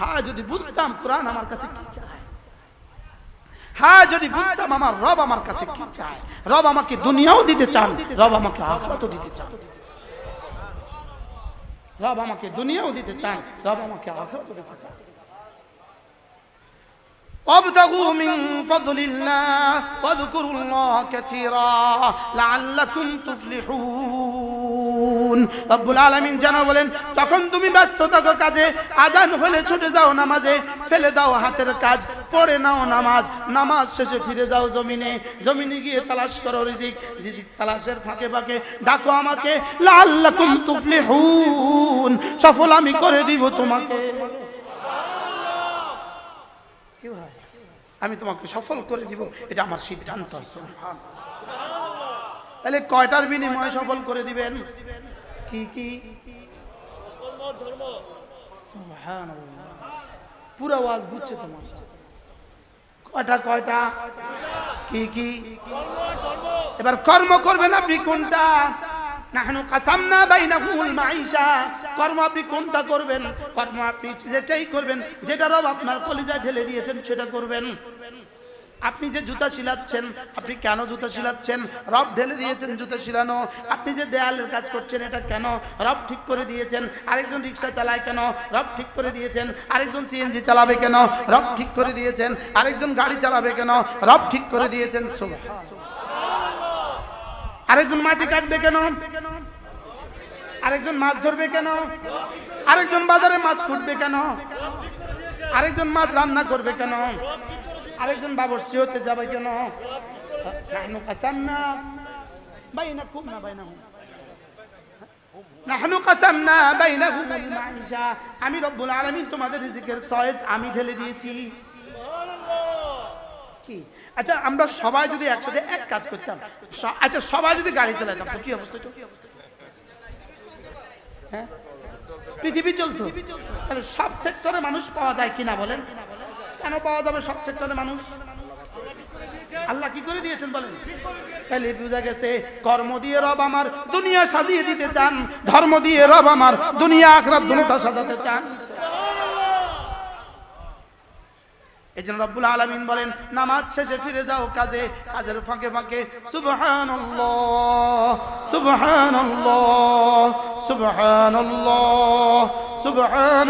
হ্যাঁ যদি বুঝতাম কোরআন আমার কাছে কি চায় হ্যাঁ যদি বুঝতাম আমার রব আমার কাছে কি চায় রব আমাকে দুনিয়াও দিতে চান রব আমাকে আখরাতও দিতে চান রব আমাকে দুনিয়াও দিতে চান রব আমাকে আখরাতও দিতে চান وابتغوا من فضل الله واذكروا الله كثيرا لعلكم تفلحون রব্বুল আলামিন যেন বলেন, যখন তুমি কাজে, আজান ছুটে যাও নামাজে, ফেলে দাও হাতের কাজ, পড়ে নাও নামাজ নামাজ শেষে ফিরে যাও জমিনে জমিনে গিয়ে করো রিজিক তালাশের ফাঁকে ফাঁকে ডাকো আমাকে সফল আমি করে দিব তোমাকে। হয়? আমি তোমাকে সফল করে দিব, এটা আমার সিদ্ধান্ত। তাহলে কয়টার বিনিময়ে সফল করে দিবেন? কি কি? সুবহানাল্লাহ। পুরো আওয়াজ বুঝছে তোমার। কয়টা কয়টা? কি কি? এবার কর্ম করবেন আপনি কোনটা? নাহনু কাসামনা কর্ম আপনি কোনটা করবেন? কর্ম আপনি যেটাই করবেন যেটা রব আপনার কলিজায় ঢেলে দিয়েছেন সেটা করবেন। আপনি যে জুতা শিলাচ্ছেন, আপনি কেন জুতা শিলাচ্ছেন? রব ঢেলে দিয়েছেন জুতা শিলানো। আপনি যে দেয়ালের কাজ করছেন, এটা কেন? রব ঠিক করে দিয়েছেন। আরেকজন রিক্সা চালায় কেন? রব ঠিক করে দিয়েছেন। আরেকজন সিএনজি চালাবে কেন? রব ঠিক করে দিয়েছেন। আরেকজন গাড়ি চালাবে কেন? রব ঠিক করে দিয়েছেন। আরেকজন মাটি কাটবে কেন? আরেকজন মাছ ধরবে কেন? আরেকজন বাজারে মাছ ফুটবে কেন? আরেকজন মাছ রান্না করবে কেন? আরেকজন বাবরসি হতে যাবে কেন? নাহনু কাসামনা বাইনাকুম না বাইনাহুম নাহনু কাসামনা বাইনাহুমুল মাঈশা আমি রব্বুল আলামিন তোমাদের রিজিকের সয়েজ আমি ঢেলে দিয়েছি। কি? আচ্ছা আমরা সবাই যদি একসাথে এক কাজ করতাম আচ্ছা সবাই যদি গাড়ি চালাতাম, তো কি অবস্থা হ্যাঁ? পৃথিবী চলতো? সব সেক্টরে মানুষ পাওয়া যায় কিনা বলেন? কেন পাওয়া যাবে সব সেক্টরে মানুষ? আল্লাহ কি করে দিয়েছেন বলেন? তাহলে বুঝা গেছে, কর্ম দিয়ে রব আমার দুনিয়া সাজিয়ে দিতে চান, ধর্ম দিয়ে রব আমার দুনিয়া আখরাত দুটোটা সাজাতে চান। এই জন্য রব্বুল আলমিন বলেন, নামাজ শেষে ফিরে যাও কাজে, কাজের ফাঁকে ফাঁকে সুবহান সুবহান সুবহান সুবহান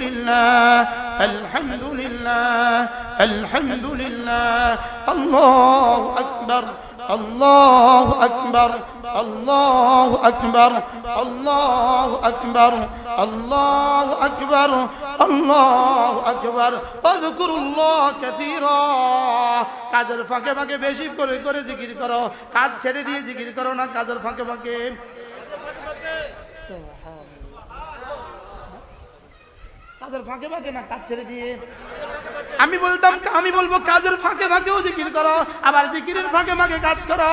لله الحمد لله الحمد لله الله أكبر الله أكبر الله أكبر الله أكبر الله أكبر الله أكبر اذكروا الله كثيرا কাজের ফাঁকে ফাঁকে বেশি করে করে জিকির করো কাজ ছেড়ে দিয়ে জিকির করো না কাজের ফাঁকে ফাঁকে কাজের ফাঁকে ফাঁকে না কাজ ছেড়ে দিয়ে? আমি বলতাম, আমি বলব, কাজের ফাঁকে ফাঁকেও জিকির করো, আবার জিকিরের ফাঁকে ফাঁকে কাজ করো।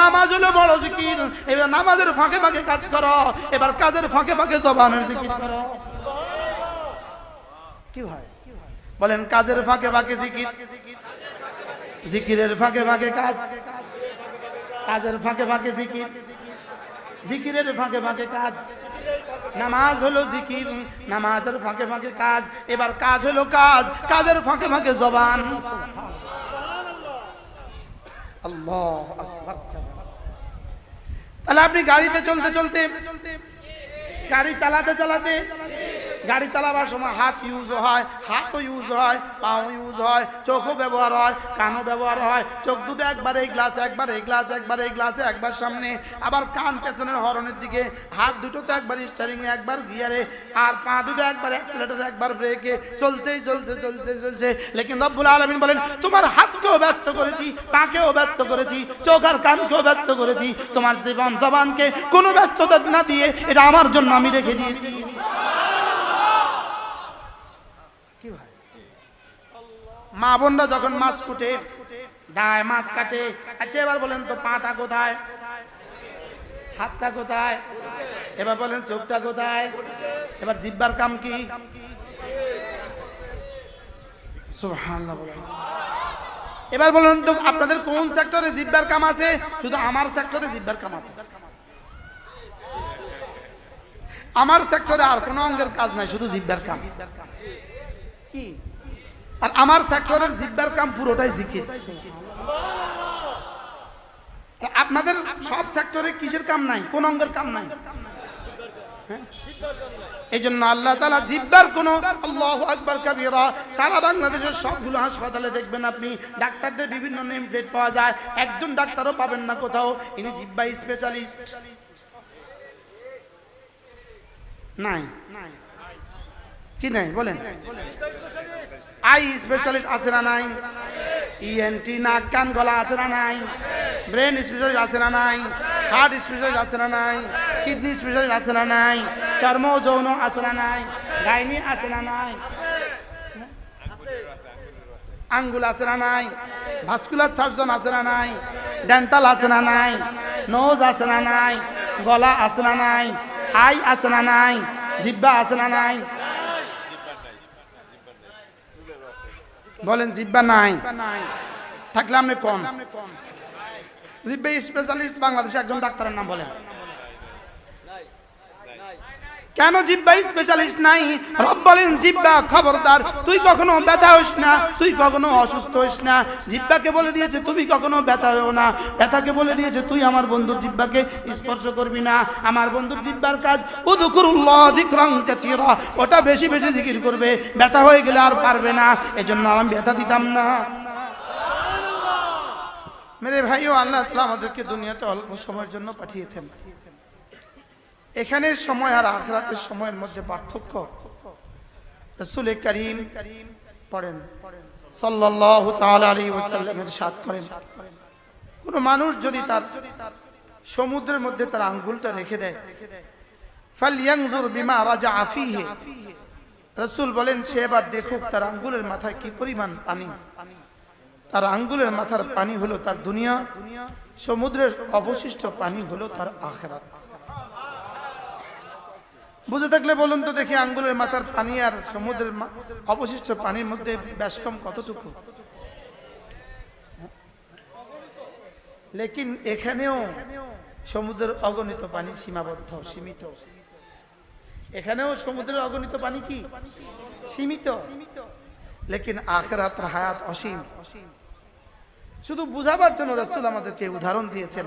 নামাজ হলো বড় জিকির, এবার নামাজের ফাঁকে ফাঁকে কাজ করো, এবার কাজের ফাঁকে ফাঁকে জবানের জিকির করো। কি হয়? বলেন, কাজের ফাঁকে ফাঁকে জিকির। জিকিরের ফাঁকে ফাঁকে কাজ। কাজের ফাঁকে ফাঁকে জিকির। জিকিরের ফাঁকে ফাঁকে কাজ। নামাজ হলো জিকির, নামাজের ফাঁকে ফাঁকে কাজ, এবার কাজ হলো কাজ, কাজের ফাঁকে ফাঁকে জবান। তাহলে আপনি গাড়িতে চলতে চলতে, গাড়ি চালাতে চালাতে গাড়ি চালাবার সময় হাত ইউজ হয়, হাতও ইউজ হয়, পাও ইউজ হয়, চোখও ব্যবহার হয়, কানও ব্যবহার হয়। চোখ দুটো একবার এই গ্লাস একবার এই গ্লাস একবার এই গ্লাসে একবার সামনে। আবার কান পেছনের হরনের দিকে, হাত দুটো তো একবার স্টারিং একবার গিয়ারে আর পা দুটো একবার অ্যাক্সিলেটার একবার ব্রেকে চলছেই, চলছে চলছে চলছে। লেকিন রব্বুল আলমিন বলেন, তোমার হাতকেও ব্যস্ত করেছি, পাকেও ব্যস্ত করেছি, চোখ আর কানকেও ব্যস্ত করেছি। তোমার জীবন, জবানকে কোনো ব্যস্ততা না দিয়ে এটা আমার জন্য আমি রেখে দিয়েছি কি ভাই মা বোনরা যখন মাছ কুটে, দায় মাছ কাটে। আচ্ছা এবার বলেন তো পাটা কোথায়? হাতটা কোথায়? এবার বলেন চোখটা কোথায়? এবার জিব্বার কাম কি। এবার বলুন তো আপনাদের কোন সেক্টরে জিব্বার কাম আছে? শুধু আমার সেক্টরে জিব্বার কাম আছে। আমার সেক্টরে আর কোনো অঙ্গের কাজ নাই, শুধু জিব্বার কাম। কি? আর আমার সেক্টরের জিব্বার কাম পুরোটাই জিকির। আপনাদের সব সেক্টরে কিসের কাম নাই? কোন অঙ্গের কাম নাই? হ্যাঁ? এই জন্য আল্লাহ তালা জিব্বার কোন সারা বাংলাদেশের সবগুলো হাসপাতালে দেখবেন আপনি। ডাক্তারদের বিভিন্ন নেম প্লেট পাওয়া যায়। একজন ডাক্তারও পাবেন না কোথাও। ইনি জিব্বা স্পেশালিস্ট নাই। কি নাই? বলেন। আই স্পেশালিস্ট আছে না নাই ইএনটি নাক কান গলা আছে না নাই ব্রেন স্পেশালিস্ট আছে না নাই হার্ট স্পেশালিস্ট আছে না নাই কিডনি স্পেশালিস্ট আছে না নাই চর্ম যৌন আছে না নাই গাইনি আছে না নাই আঙ্গুল আছে না নাই ভাস্কুলার সার্জন আছে না নাই ডেন্টাল আছে না নাই নোজ আছে না নাই গলা আছে না নাই আই আছে না নাই জিব্বা আছে না নাই বলেন জিব্বা নাই। থাকলে আপনি কম। জিব্বা স্পেশালিস্ট বাংলাদেশে একজন ডাক্তারের নাম বলেন। কেন জিব্বা স্পেশালিস্ট নাই? রব বলেন, জিব্বা খবরদার, তুই কখনো ব্যথা হইস না, তুই কখনো অসুস্থ হইস না। জিব্বাকে বলে দিয়েছে, তুমি কখনো ব্যথা হও না। ব্যথাকে বলে দিয়েছে, তুই আমার বন্ধুর জিব্বাকে স্পর্শ করবি না। আমার বন্ধুর জিব্বার কাজ, উদুকুরুল্লাহ যিকরান কাসীরা। ওটা বেশি বেশি জিকির করবে, ব্যথা হয়ে গেলে আর পারবে না। এজন্য আমি ব্যথা দিতাম না। মেরে ভাইও, আল্লাহ আমাদেরকে দুনিয়াতে অল্প সময়ের জন্য পাঠিয়েছেন। এখানের সময় আর আখরাতের সময়ের মধ্যে পার্থক্য? রসুল করিম পড়েন। সাল্লাল্লাহু কোন মানুষ যদি তার সমুদ্রের মধ্যে তার আঙ্গুলটা রেখে দেয় ফালয়ানজুর বিমা রাজা ফিহি। রসুল বলেন, সে এবার দেখুক তার আঙ্গুলের মাথায় কি পরিমাণ পানি। তার আঙ্গুলের মাথার পানি হলো তার দুনিয়া, সমুদ্রের অবশিষ্ট পানি হলো তার আখেরাত। বুঝে থাকলে বলুন তো দেখি আঙ্গুলের মাথার পানি আর সমুদ্রের অবশিষ্ট পানির মধ্যে ব্যাসকম কতটুকু? লেকিন এখানেও সমুদ্রের অগণিত পানি সীমাবদ্ধ, সীমিত। এখানেও সমুদ্রের অগণিত পানি কি? সীমিত। লেকিন আখেরাত হায়াত অসীম। শুধু বুঝাবার জন্য রসুল আমাদেরকে উদাহরণ দিয়েছেন।